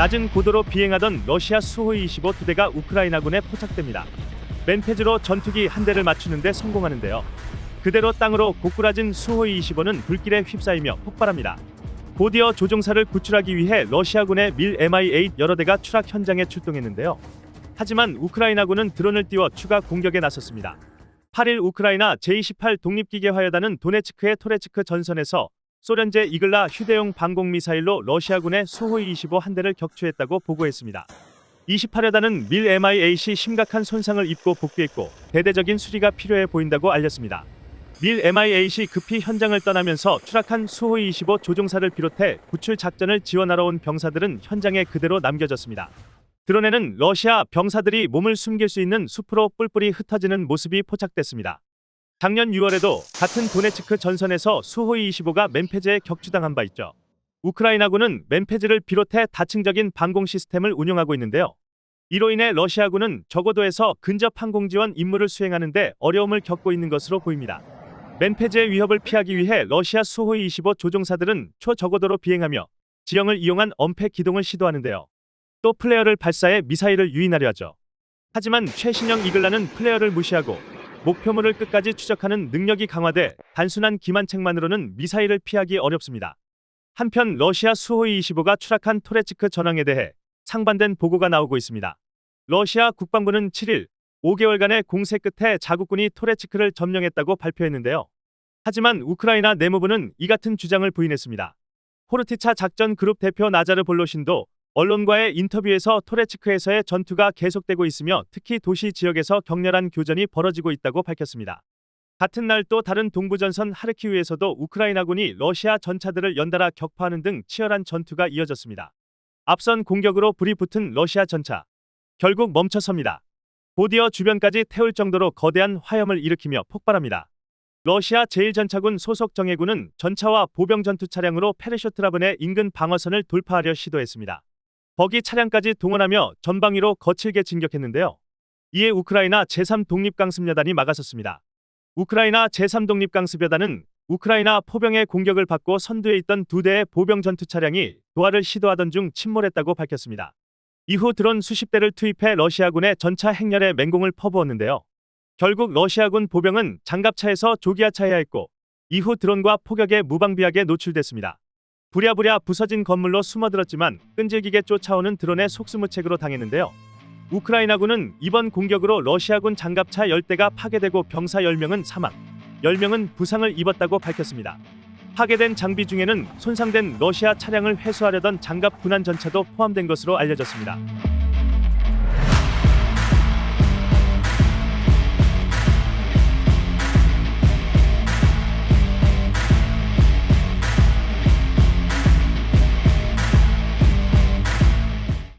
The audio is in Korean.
낮은 고도로 비행하던 러시아 수호25 두 대가 우크라이나군에 포착됩니다. 맨페즈로 전투기 한 대를 맞추는데 성공하는데요. 그대로 땅으로 고꾸라진 수호이 25는 불길에 휩싸이며 폭발합니다. 곧이어 조종사를 구출하기 위해 러시아군의 밀 MI-8 여러 대가 추락 현장에 출동했는데요. 하지만 우크라이나군은 드론을 띄워 추가 공격에 나섰습니다. 8일 우크라이나 제28 독립기계화여단은 도네츠크의 토레츠크 전선에서 소련제 이글라 휴대용 방공 미사일로 러시아군의 수호이 25 한 대를 격추했다고 보고했습니다. 28여단은 밀 MI-8이 심각한 손상을 입고 복귀했고 대대적인 수리가 필요해 보인다고 알렸습니다. 밀 MI-8이 급히 현장을 떠나면서 추락한 수호이 25 조종사를 비롯해 구출 작전을 지원하러 온 병사들은 현장에 그대로 남겨졌습니다. 드론에는 러시아 병사들이 몸을 숨길 수 있는 숲으로 뿔뿔이 흩어지는 모습이 포착됐습니다. 작년 6월에도 같은 도네츠크 전선에서 수호이 25가 맨페즈에 격추당한 바 있죠. 우크라이나군은 맨페즈를 비롯해 다층적인 방공 시스템을 운용하고 있는데요. 이로 인해 러시아군은 저고도에서 근접 항공 지원 임무를 수행하는데 어려움을 겪고 있는 것으로 보입니다. 맨페즈의 위협을 피하기 위해 러시아 수호이 25 조종사들은 초저고도로 비행하며 지형을 이용한 엄폐 기동을 시도하는데요. 또 플레어를 발사해 미사일을 유인하려 하죠. 하지만 최신형 이글라는 플레어를 무시하고 목표물을 끝까지 추적하는 능력이 강화돼 단순한 기만책만으로는 미사일을 피하기 어렵습니다. 한편 러시아 수호이 25가 추락한 토레츠크 전황에 대해 상반된 보고가 나오고 있습니다. 러시아 국방부는 7일 5개월간의 공세 끝에 자국군이 토레츠크를 점령했다고 발표했는데요. 하지만 우크라이나 내무부는 이 같은 주장을 부인했습니다. 포르티차 작전 그룹 대표 나자르 볼로신도 언론과의 인터뷰에서 토레츠크에서의 전투가 계속되고 있으며 특히 도시 지역에서 격렬한 교전이 벌어지고 있다고 밝혔습니다. 같은 날 또 다른 동부전선 하르키우에서도 우크라이나군이 러시아 전차들을 연달아 격파하는 등 치열한 전투가 이어졌습니다. 앞선 공격으로 불이 붙은 러시아 전차. 결국 멈춰섭니다. 곧이어 주변까지 태울 정도로 거대한 화염을 일으키며 폭발합니다. 러시아 제1전차군 소속 정예군은 전차와 보병 전투 차량으로 페르쇼트라븐의 인근 방어선을 돌파하려 시도했습니다. 버기 차량까지 동원하며 전방위로 거칠게 진격했는데요. 이에 우크라이나 제3독립강습여단이 막아섰습니다. 우크라이나 제3독립강습여단은 우크라이나 포병의 공격을 받고 선두에 있던 두 대의 보병 전투 차량이 도하를 시도하던 중 침몰했다고 밝혔습니다. 이후 드론 수십 대를 투입해 러시아군의 전차 행렬에 맹공을 퍼부었는데요. 결국 러시아군 보병은 장갑차에서 조기하차해야 했고 이후 드론과 폭격에 무방비하게 노출됐습니다. 부랴부랴 부서진 건물로 숨어들었지만 끈질기게 쫓아오는 드론의 속수무책으로 당했는데요. 우크라이나군은 이번 공격으로 러시아군 장갑차 10대가 파괴되고 병사 10명은 사망, 10명은 부상을 입었다고 밝혔습니다. 파괴된 장비 중에는 손상된 러시아 차량을 회수하려던 장갑 군안 전차도 포함된 것으로 알려졌습니다.